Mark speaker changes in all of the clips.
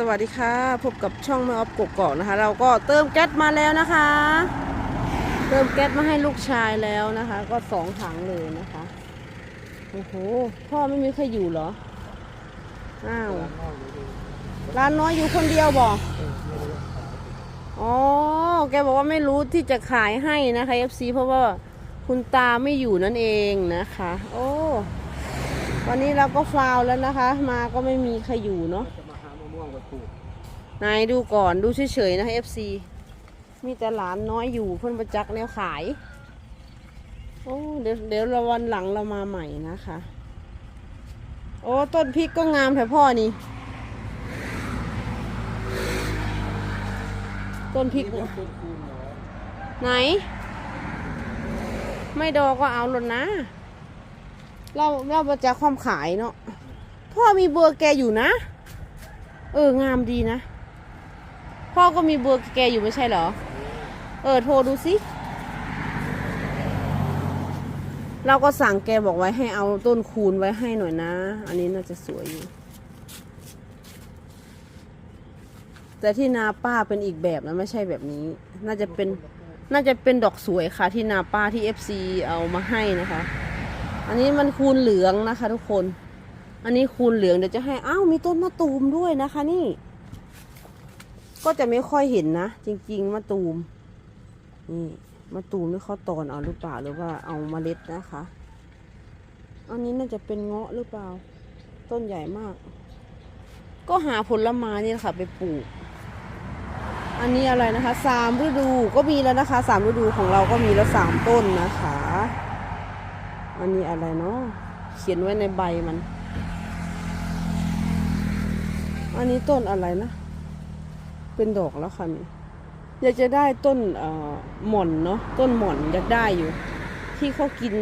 Speaker 1: สวัสดีค่ะ พบกับช่องแม่ออฟกกอกนะคะ เราก็เติมแก๊สมาแล้วนะคะ เติมแก๊สมาให้ลูกชายแล้วนะคะ ก็สองถังเลยนะคะโอ้โหพ่อไม่มีใครอยู่เหรออ้าวร้านน้อยอยู่คนเดียวบอกอ๋อแกบอกว่าไม่รู้ที่จะขายให้นะคะ FC เพราะว่าคุณตาไม่อยู่นั่นเองนะคะ โอ้วันนี้เราก็ฟาวแล้วนะคะ มาก็ไม่มีใครอยู่เนาะ
Speaker 2: มาปลูก
Speaker 1: นายดูก่อนดูเฉยๆนะคะ FC มีแต่หลานน้อยอยู่เพิ่นประจักษ์แนวขาย โอ้เดี๋ยวเดี๋ยวเราวันหลังเรามาใหม่นะคะ โอ้ต้นพริกก็งามแถวพ่อนี่ ต้นพริก ไหน ไม่ดอกก็เอาหล่นนะ เราเราประจักษ์ความขายเนาะพ่อมีเบอร์แกอยู่นะ เออ งามดีนะ พ่อก็มีเบอร์แกอยู่ไม่ใช่เหรอ เออ โทรดูสิ เราก็สั่งแกบอกไว้ให้เอาต้นคูณไว้ให้หน่อยนะ อันนี้น่าจะสวยอยู่ แต่ที่นาป้าเป็นอีกแบบนะไม่ใช่แบบนี้ น่าจะเป็น น่าจะเป็นดอกสวยค่ะ ที่นาป้าที่ FC เอามาให้นะคะ อันนี้มันคูณเหลืองนะคะ ทุกคน อันนี้คูณเหลืองเดี๋ยวจะให้อ้าวมีต้นมะตูมด้วยนะคะนี่ ก็จะไม่ค่อยเห็นนะ จริง ๆมะตูมนี่มะตูมนี่เขาตอนเอาหรือเปล่าหรือว่าเอาเมล็ดนะคะ อันนี้น่าจะเป็นเงาะหรือเปล่า ต้นใหญ่มาก ก็หาผลไม้นี่ค่ะ ไปปลูก อันนี้อะไรนะคะสามฤดูก็มีแล้วนะคะสามฤดูของเราก็มีแล้วสามต้นนะคะ อันนี้อะไรเนาะเขียนไว้ในใบมัน อันนี้ต้นอะไรนะ เป็นดอกแล้วค่ะนี่อยากจะได้ต้นหม่อนเนาะต้นหม่อนอยากได้อยู่ ที่เขากิน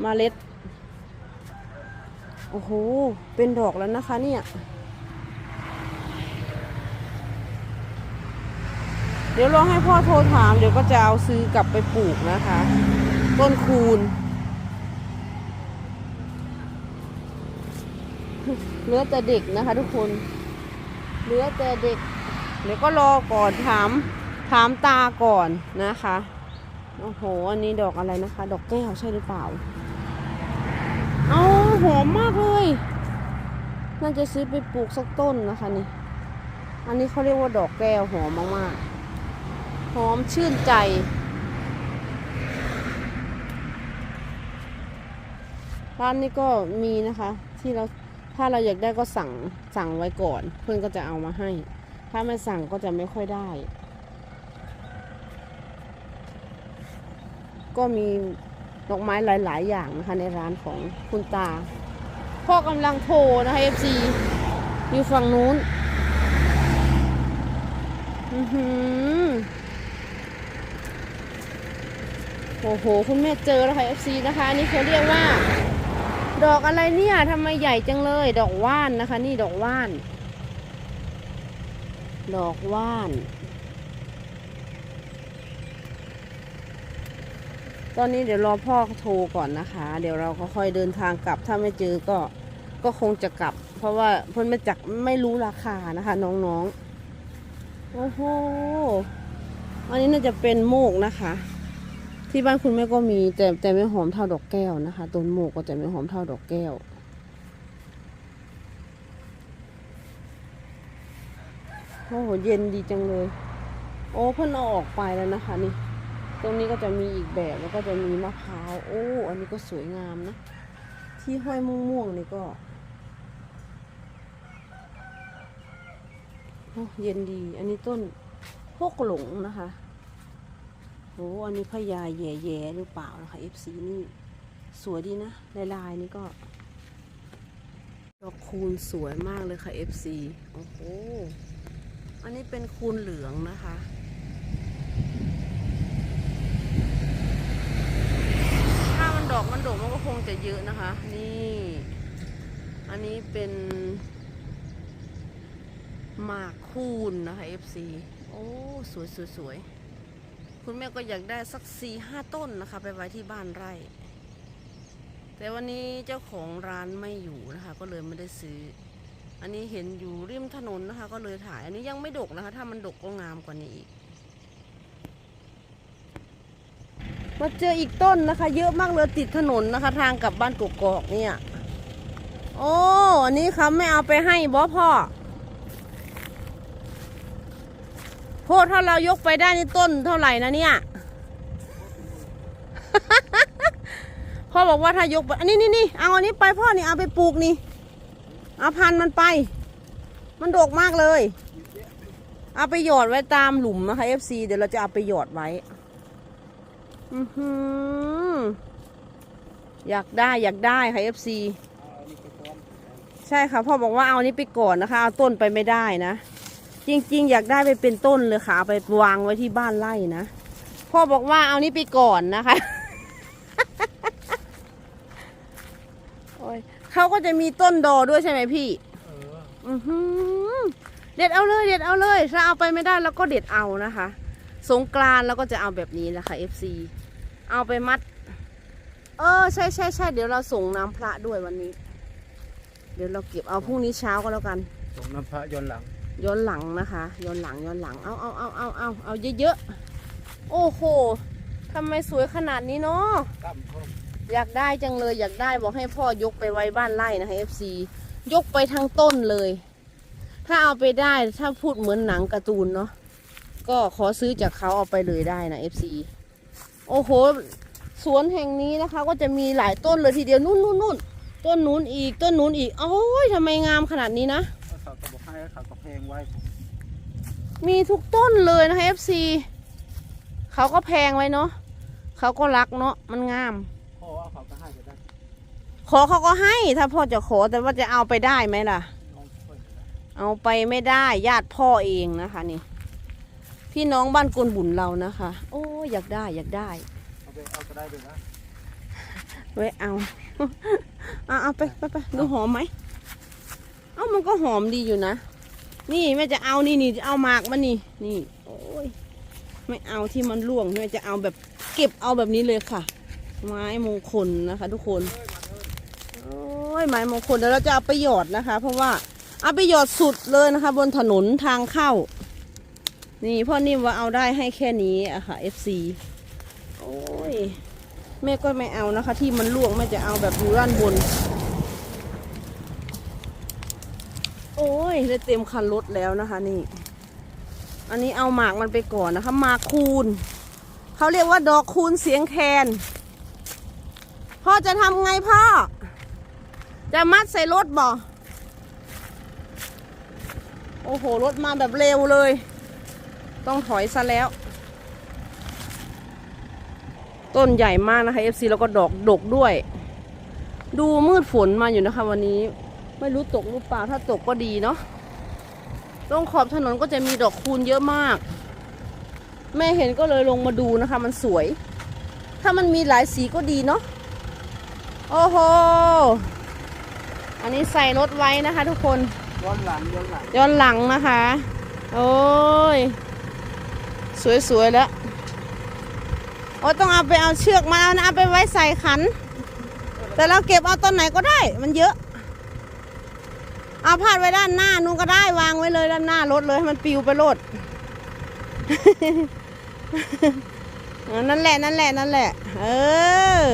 Speaker 1: เมล็ด โอ้โห เป็นดอกแล้วนะคะ เนี่ยเดี๋ยวลองให้พ่อโทรถาม เดี๋ยวก็จะเอาซื้อกลับไปปลูกนะคะ ต้นคูณ เหลือแต่เด็กนะคะ ทุกคน เหลือแต่เด็ก เดี๋ยวก็รอก่อนถาม ถามตาก่อนนะคะ โอ้โห อันนี้ดอกอะไรนะคะ ดอกแก้วใช่หรือเปล่า เอาหอมมากเลย น่าจะซื้อไปปลูกสักต้นนะคะนี่ อันนี้เขาเรียกว่าดอกแก้วหอมมากๆ หอมชื่นใจร้านนี้ก็มีนะคะที่เรา ถ้าเราอยากได้ก็สั่งสั่งไว้ก่อน เพื่อนก็จะเอามาให้ ถ้าไม่สั่งก็จะไม่ค่อยได้ ก็มีดอกไม้หลาย ๆ อย่างนะคะในร้านของคุณตา พ่อกำลังโทรนะคะ FC อยู่ฝั่งนู้น อือหือโอ้โห คุณแม่เจอแล้วค่ะ FC นะคะ นี่เขาเรียกว่า ดอกอะไรเนี่ยทำไมใหญ่จังเลย ดอกว่านนะคะ นี่ดอกว่าน ดอกว่าน ตอนนี้เดี๋ยวรอพ่อโทรก่อนนะคะ เดี๋ยวเราก็ค่อยเดินทางกลับ ถ้าไม่เจอก็ก็คงจะกลับ เพราะว่าเพิ่นไม่จักไม่รู้ราคานะคะ น้องๆ โอ้โห อันนี้น่าจะเป็นโมกนะคะ ที่บ้านคุณแม่ก็มีแต่แต่ไม่หอมเท่าดอกแก้วนะคะต้นโมกก็จะไม่หอมเท่าดอกแก้ว โอ้โหเย็นดีจังเลย โอ้เพิ่นเอาออกไปแล้วนะคะนี่ ตรงนี้ก็จะมีอีกแบบแล้วก็จะมีมะพร้าวโอ้อันนี้ก็สวยงามนะ ที่ห้อยม่วงๆนี่ก็โอ้เย็นดี อันนี้ต้นพวกหลงนะคะ โอ้อันนี้พญาแย่ๆหรือเปล่านะคะ FC นี่ สวยดีนะ ลายลายๆนี่ก็ ดอกคูณสวยมากเลยค่ะ FC โอ้โห อันนี้เป็นคูณเหลืองนะคะถ้ามันดอกมันโดกมันก็คงจะเยอะนะคะ นี่ อันนี้เป็นหมากคูณนะคะ FC โอ้ สวยสวยสวย คุณแม่ก็อยากได้สักสี่ห้าต้นนะคะ ไปไว้ที่บ้านไร่ แต่วันนี้เจ้าของร้านไม่อยู่นะคะ ก็เลยไม่ได้ซื้อ อันนี้เห็นอยู่ริมถนนนะคะ ก็เลยถ่าย อันนี้ยังไม่ดกนะคะ ถ้ามันดกก็งามกว่านี้อีกมาเจออีกต้นนะคะ เยอะมากเลยติดถนนนะคะ ทางกลับบ้านกกอกเนี่ย โอ้ อันนี้เขาไม่เอาไปให้บอพ่อ โพดถ้าเรายกไปได้นี่ต้นเท่าไหร่นะเนี่ย พ่อบอกว่าถ้ายกไปอันนี้นี่นี่เอาอันนี้ไปพ่อนี่เอาไปปลูกนี่ เอาพันธุ์มันไป มันดกมากเลย เอาไปหยอดไว้ตามหลุมนะคะ FC เดี๋ยวเราจะเอาไปหยอดไว้ อือหืออยากได้อยากได้ค่ะ FC
Speaker 2: เอาอันนี้ไปก่อน
Speaker 1: ใช่ค่ะพ่อบอกว่าเอาอันนี้ไปก่อนนะคะ เอาต้นไปไม่ได้นะ จริง ๆ อยากได้ไปเป็นต้นเลยค่ะเอาไปวางไว้ที่บ้านไร่นะพ่อบอกว่าเอานี้ไปก่อนนะคะโอ้ยเขาก็จะมีต้นดอด้วยใช่ไหมพี่
Speaker 2: เออ
Speaker 1: อือหือเด็ดเอาเลยเด็ดเอาเลย ถ้าเอาไปไม่ได้เราก็เด็ดเอานะคะ สงกรานต์เราก็จะเอาแบบนี้แหละค่ะ FC เอาไปมัด เออใช่ใช่ใช่เดี๋ยวเราส่งน้ำพระด้วยวันนี้ เดี๋ยวเราเก็บเอาพรุ่งนี้เช้าก็แล้วกัน
Speaker 2: ส่งน้ำพระย้อนหลัง
Speaker 1: ย้อนหลังนะคะย้อนหลังย้อนหลังเอาเอาเอาเอาเอาเอาเยอะๆโอ้โหทำไมสวยขนาดนี้เนาะอยากได้จังเลยอยากได้บอกให้พ่อยกไปไว้บ้านไร่นะคะ FC ยกไปทั้งต้นเลย ถ้าเอาไปได้ถ้าพูดเหมือนหนังการ์ตูนเนาะก็ขอซื้อจากเขาเอาไปเลยได้นะ FC โอ้โหสวนแห่งนี้นะคะ ก็จะมีหลายต้นเลยทีเดียวนู่นนู่นนู่นต้นนู้นอีกต้นนู้นอีกโอ้ยทำไมงามขนาดนี้นะ
Speaker 2: เขาเขาก็บอกให้เขาก็เพลงไว้
Speaker 1: มีทุกต้นเลยนะคะ FC เขาก็แพงไว้เนาะเขาก็รักเนาะมันงาม
Speaker 2: พ่อเอาเขาก็ให้ไปได้
Speaker 1: ขอเขาก็ให้ถ้าพ่อจะขอแต่ว่าจะเอาไปได้ไหมล่ะ
Speaker 2: น้องเพิ่นก็ได้
Speaker 1: เอาไปไม่ได้ญาติพ่อเองนะคะนี่ พี่น้องบ้านกวนบุญเรานะคะ โอ้ยอยากได้อยากได้
Speaker 2: เอาไปเอาก็ได้เลยนะ
Speaker 1: ไว้เอา เอาเอาไปไปไปดูหอมไหมเอ้า มันก็หอมดีอยู่นะ นี่แม่จะเอานี่นี่จะเอาหมากมันนี่ นี่ โอ้ย ไม่เอาที่มันร่วงแม่จะเอาแบบเก็บเอาแบบนี้เลยค่ะ ไม้มงคลนะคะ ทุกคน โอ้ยไม้มงคลเดี๋ยวเราจะเอาไปหยอดนะคะ เพราะว่าเอาไปหยอดสุดเลยนะคะ บนถนนทางเข้า นี่พ่อนิ่มว่าเอาได้ให้แค่นี้อะค่ะ FC โอ้ยแม่ก็ไม่เอานะคะ ที่มันล่วงแม่จะเอาแบบอยู่ด้านบน โอ้ยได้เต็มคันรถแล้วนะคะนี่ อันนี้เอาหมากมันไปก่อนนะคะหมากคูณเขาเรียกว่าดอกคูณเสียงแคนพ่อจะทำไงพ่อ จะมัดใส่รถบ่โอ้โห รถมาแบบเร็วเลย ต้องถอยซะแล้ว ต้นใหญ่มากนะคะ FC แล้วก็ดอกดกด้วย ดูมืดฝนมาอยู่นะคะวันนี้ ไม่รู้ตกหรือเปล่าถ้าตกก็ดีเนาะตรงขอบถนนก็จะมีดอกคูณเยอะมาก แม่เห็นก็เลยลงมาดูนะคะ มันสวย ถ้ามันมีหลายสีก็ดีเนาะโอ้โหอันนี้ใส่รถไว้นะคะ ทุกคน
Speaker 2: ย้อนหลังย้อนหลัง
Speaker 1: ย้อนหลังนะคะ โอ้ยสวยๆแล้วโอ้ยต้องเอาไปเอาเชือกมาเอานะเอาไปไว้ใส่ขัน แต่เราเก็บเอาต้นไหนก็ได้ มันเยอะ เอาพาดไว้ด้านหน้านู่นก็ได้วางไว้เลยด้านหน้ารถเลยให้มันปิวไปรถนั่นแหละนั่นแหละนั่นแหละ เออ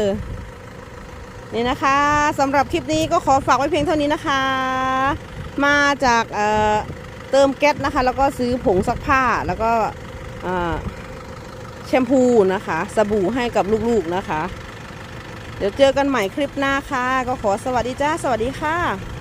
Speaker 1: นี่นะคะสำหรับคลิปนี้ก็ขอฝากไว้เพียงเท่านี้นะคะ มาจากเเติมแก๊สนะคะ แล้วก็ซื้อผงซักผ้าแล้วก็แชมพูนะคะ สบู่ให้กับลูกๆนะคะ เดี๋ยวเจอกันใหม่คลิปหน้าค่ะ ก็ขอสวัสดีจ้า สวัสดีค่ะ